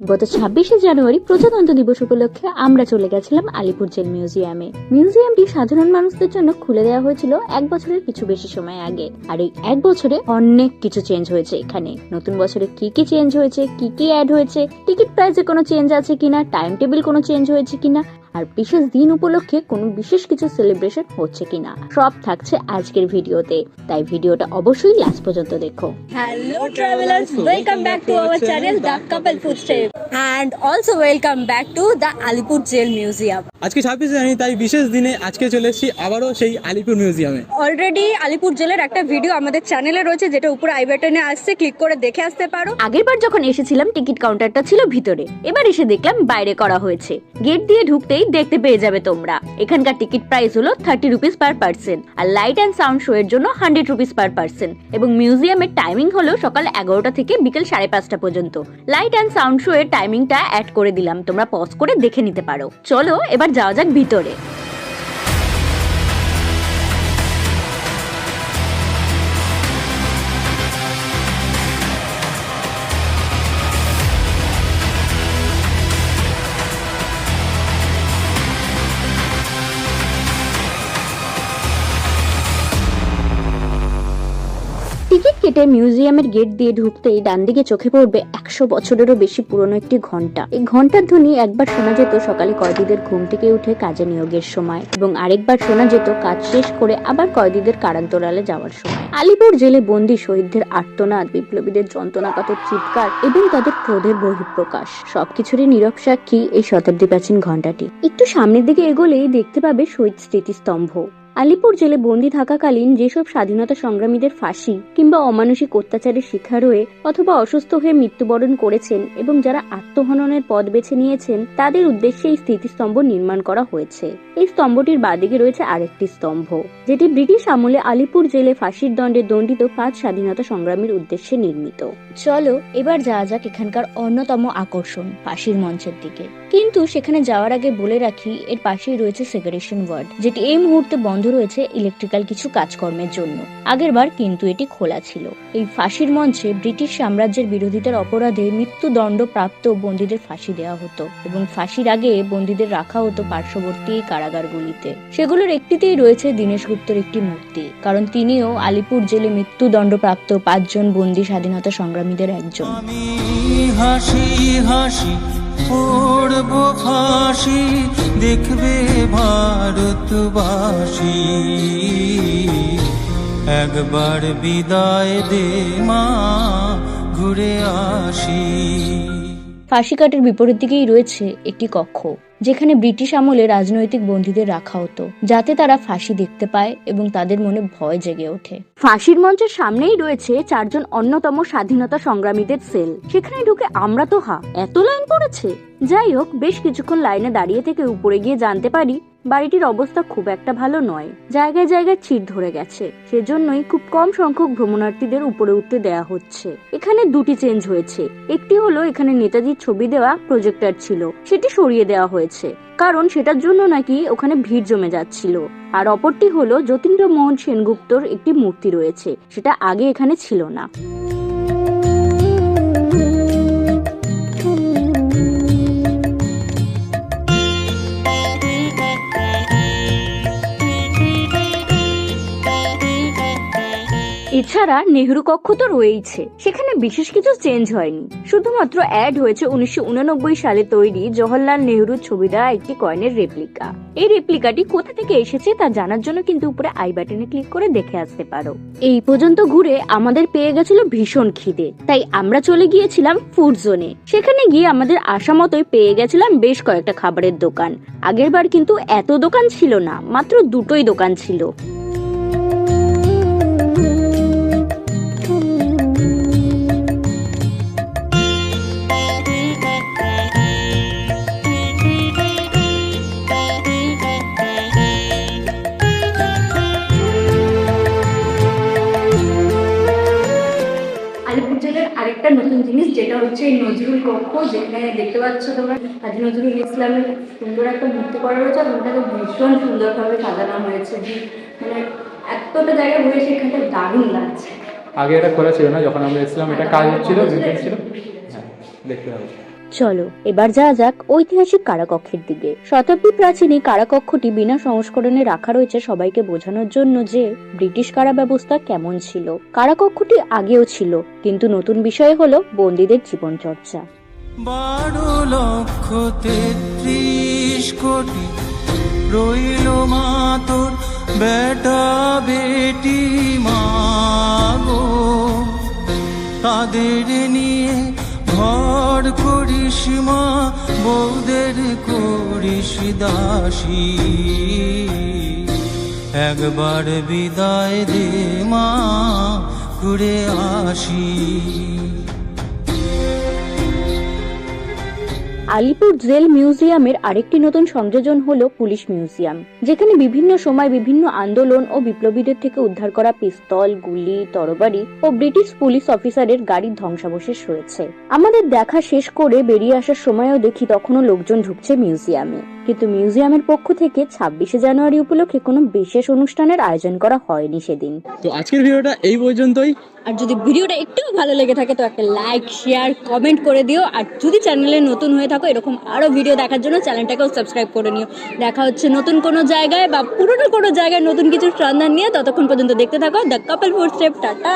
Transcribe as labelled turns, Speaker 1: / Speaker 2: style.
Speaker 1: গত ছাব্বিশে জানুয়ারি প্রজাতন্ত্র দিবস উপলক্ষে আমরা চলে গেছিলাম আলিপুর জেল মিউজিয়ামে। মিউজিয়ামটি সাধারণ মানুষদের জন্য খুলে দেওয়া হয়েছিল এক বছরের কিছু বেশি সময় আগে। আর এই এক বছরে অনেক কিছু চেঞ্জ হয়েছে এখানে। নতুন বছরে কি কি চেঞ্জ হয়েছে, কি কি অ্যাড হয়েছে টিকিট প্রাইসে কোনো চেঞ্জ আছে কিনা টাইম টেবিল কোনো চেঞ্জ হয়েছে কিনা আর বিশেষ দিন উপলক্ষে কোনো বিশেষ কিছু সেলিব্রেশন হচ্ছে কিনা সব থাকছে আজকের ভিডিওতে। তাই ভিডিওটা অবশ্যই লাস্ট পর্যন্ত দেখো।
Speaker 2: Hello travelers, welcome back to our channel The Couple Footstep. And also welcome back to the Alipur Jail Museum.
Speaker 3: আজকে ছাব্বিশে জানি তাই বিশেষ দিনে আজকে চলে এসেছি আবারও সেই আলিপুর মিউজিয়ামে
Speaker 2: অলরেডি আলিপুর জেলের একটা ভিডিও আমাদের চ্যানেলে রয়েছে যেটা উপরে আই বাটনে আসছে ক্লিক করে দেখে আসতে পারো।
Speaker 1: আগের বার যখন এসেছিলাম টিকিট কাউন্টারটা ছিল ভিতরে। এবার এসে দেখলাম বাইরে করা হয়েছে। গেট দিয়ে ঢুকতেই দেখতে পেয়ে যাবে তোমরা। এখানকার টিকিট প্রাইস হলো থার্টি রুপিস পার পার্সন আর লাইট অ্যান্ড সাউন্ড শো এর জন্য হান্ড্রেড রুপিস পার পার্সন এবং মিউজিয়ামের টাইমিং হলো সকাল এগারোটা থেকে বিকেল সাড়ে পাঁচটা পর্যন্ত। লাইট অ্যান্ড সাউন্ড শো এর টাইমিংটা অ্যাড করে দিলাম, তোমরা পজ করে দেখে নিতে পারো। চলো, এবার যাওয়া যাক ভিতরে। কেটে মিউজিয়ামের গেট দিয়ে ঢুকতেই ডান দিকে চোখে পড়বে একশো বছরেরও বেশি পুরনো একটি ঘণ্টা। এই ঘণ্টার ধ্বনি একবার শোনা যেত সকালে কয়েদিদের ঘুম থেকে উঠে কাজে নিয়োগের সময় এবং আরেকবার শোনা যেত কাজ শেষ করে আবার কয়েদিদের কারান্তরালে যাওয়ার সময়। আলিপুর জেলে বন্দি শহীদদের আর্তনাদ, বিপ্লবীদের যন্ত্রণাকাতর চিৎকার এবং তাদের ক্রোধের বহিঃপ্রকাশ। সবকিছুরই নীরব সাক্ষী এই শতাব্দী প্রাচীন ঘন্টাটি। একটু সামনের দিকে এগোলেই দেখতে পাবে শহীদ স্মৃতিস্তম্ভ। আলিপুর জেলে বন্দি থাকাকালীন যেসব স্বাধীনতা সংগ্রামীদের ফাঁসি কিংবা অমানসিক অত্যাচারের শিকার হয়ে অথবা অসুস্থ হয়ে মৃত্যুবরণ করেছেন এবং যারা আত্মহননের পথ বেছে নিয়েছেন, তাদের উদ্দেশ্যে এই স্মৃতিস্তম্ভ নির্মাণ করা হয়েছে। এই স্তম্ভটির বাদিকে রয়েছে আরেকটি স্তম্ভ, যেটি ব্রিটিশ আমলে আলিপুর জেলে ফাঁসির দণ্ডে দণ্ডিত পাঁচ স্বাধীনতা সংগ্রামীর উদ্দেশ্যে নির্মিত। চলো, এবার যাওয়া যাক এখানকার অন্যতম আকর্ষণ, ফাঁসির মঞ্চের দিকে। কিন্তু সেখানে যাওয়ার আগে বলে রাখি, এর পাশেই রয়েছে সেগ্রেশন ওয়ার্ড যেটি এই মুহূর্তে বন্ধ রয়েছে ইলেকট্রিক্যাল কিছু কাজকর্মের জন্য। আগেরবার কিন্তু এটি খোলা ছিল। এই ফাঁসির মঞ্চে ব্রিটিশ সাম্রাজ্যের বিরোধিতার অপরাধে মৃত্যুদণ্ড প্রাপ্ত বন্দীদের ফাঁসি দেওয়া হতো এবং ফাঁসির আগে বন্দীদের রাখা হতো পার্শ্ববর্তী কারাগারগুলিতে। সেগুলোর একটিতেই রয়েছে দীনেশ গুপ্তর একটি মূর্তি, কারণ তিনিও আলিপুর জেলে মৃত্যুদণ্ড প্রাপ্ত পাঁচজন বন্দী স্বাধীনতা সংগ্রামীদের একজন।
Speaker 4: হাসি হাসি পড়ব ফাঁসি, দেখবে ভারতবাসী। একবার বিদায় দে মা, ঘুরে আসি।
Speaker 1: ফাঁসি কাটের বিপরীত দিকেই রয়েছে একটি কক্ষ। যেখানে ব্রিটিশ আমলে রাজনৈতিক বন্দীদের রাখা হতো, যাতে তারা ফাঁসি দেখতে পায় এবং তাদের মনে ভয় জেগে ওঠে। ফাঁসির মঞ্চের সামনেই রয়েছে চারজন অন্যতম স্বাধীনতা সংগ্রামীদের সেল। সেখানে ঢুকে আমরা তো হা। এত লাইন পড়েছে? যাই হোক, বেশ কিছুক্ষণ লাইনে দাঁড়িয়ে থেকে উপরে গিয়ে জানতে পারি বাড়িটির অবস্থা খুব একটা ভালো নয়। জায়গায় জায়গায় চিট ধরে গেছে। সেজন্যই খুব কম সংখ্যক ভ্রমণার্থীদের উপরে উঠতে দেয়া হচ্ছে। এখানে দুটি চেঞ্জ হয়েছে। একটি হলো এখানে নেতাজির ছবি দেওয়া প্রজেক্টর ছিল। সেটি সরিয়ে দেওয়া হয়েছে। কারণ সেটার জন্য নাকি ওখানে ভিড় জমে যাচ্ছিল। আর অপরটি হলো যতীন্দ্র মোহন সেনগুপ্তর একটি মূর্তি রয়েছে। সেটা আগে এখানে ছিল না। এছাড়া নেহরু কক্ষ তো রয়েইছে। সেখানে বিশেষ কিছু চেঞ্জ হয়নি। শুধুমাত্র অ্যাড হয়েছে উনিশশো সালে তৈরি জওহরলাল নেহরুর ছবি দেওয়া একটি কয়েনের রেপ্লিকা এই রেপ্লিকাটি কোথা থেকে এসেছে তা জানার জন্য কিন্তু উপরে আই বাটনে ক্লিক করে দেখে আসতে পারো। এই পর্যন্ত ঘুরে আমাদের পেয়ে গেছিল ভীষণ খিদে, তাই আমরা চলে গিয়েছিলাম ফুড জোনে সেখানে গিয়ে আমাদের আশা মতোই পেয়ে গেছিলাম বেশ কয়েকটা খাবারের দোকান। আগেরবার কিন্তু এত দোকান ছিল না, মাত্র দুটোই দোকান ছিল। যেটা হচ্ছে এই নজরুল কক্ষ যেখানে দেখতে পাচ্ছ তোমরা কাজী নজরুল ইসলামের সুন্দর একটা মূর্তি করা রয়েছে আর ওটাকে ভীষণ সুন্দরভাবে সাজানো হয়েছে। মানে এতটা জায়গা ঘুরে সেখানে দারুণ লাগছে।
Speaker 3: আগে এটা খোলা ছিল না যখন আমরা এসেছিলাম এটা কাজ হচ্ছিল ছিল। হ্যাঁ দেখতে হবে।
Speaker 1: চলো, এবার যাওয়া যাক ঐতিহাসিক কারাকক্ষের দিকে। শতাব্দী প্রাচীন এই কারাকক্ষটি বিনা সংস্করণে রাখা রয়েছে সবাইকে বোঝানোর জন্য যে ব্রিটিশ কারা ব্যবস্থা কেমন ছিল। কারাকক্ষটি আগেও ছিল, কিন্তু নতুন বিষয় হলো বন্দীদের জীবন চর্চা
Speaker 4: বারো লক্ষ তেত্রিশ কোটি রইল মা তোর বেটা বেটি মাগো তাদের নিয়ে ঘর করিস মা বৌদের করিস দাসী। একবার বিদায় দে মা ঘুরে আসি।
Speaker 1: আলিপুর জেল মিউজিয়ামের আরেকটি নতুন সংযোজন হলো পুলিশ মিউজিয়াম, যেখানে বিভিন্ন সময় বিভিন্ন আন্দোলন ও বিপ্লবীদের থেকে উদ্ধার করা পিস্তল, গুলি, তরবারি ও ব্রিটিশ পুলিশ অফিসারের গাড়ির ধ্বংসাবশেষ রয়েছে। আমাদের দেখা শেষ করে বেরিয়ে আসার সময়ও দেখি তখনও লোকজন ঢুকছে মিউজিয়ামে। কিন্তু মিউজিয়ামের পক্ষ থেকে ছাব্বিশে জানুয়ারি উপলক্ষে কোনো বিশেষ অনুষ্ঠানের আয়োজন করা হয়নি সেদিন।
Speaker 3: তো আজকের ভিডিওটা এই পর্যন্তই।
Speaker 2: আর যদি ভিডিওটা একটু ভালো লেগে থাকে তো একটা লাইক শেয়ার কমেন্ট করে দিও। আর যদি চ্যানেলে নতুন হয়ে থাকো এরকম আরও ভিডিও দেখার জন্য চ্যানেলটাকেও সাবস্ক্রাইব করে নিও। দেখা হচ্ছে নতুন কোনো জায়গায় বা পুরনো কোনো জায়গায় নতুন কিছু সন্ধান নিয়ে ততক্ষণ পর্যন্ত দেখতে থাকো। The couple food step tata!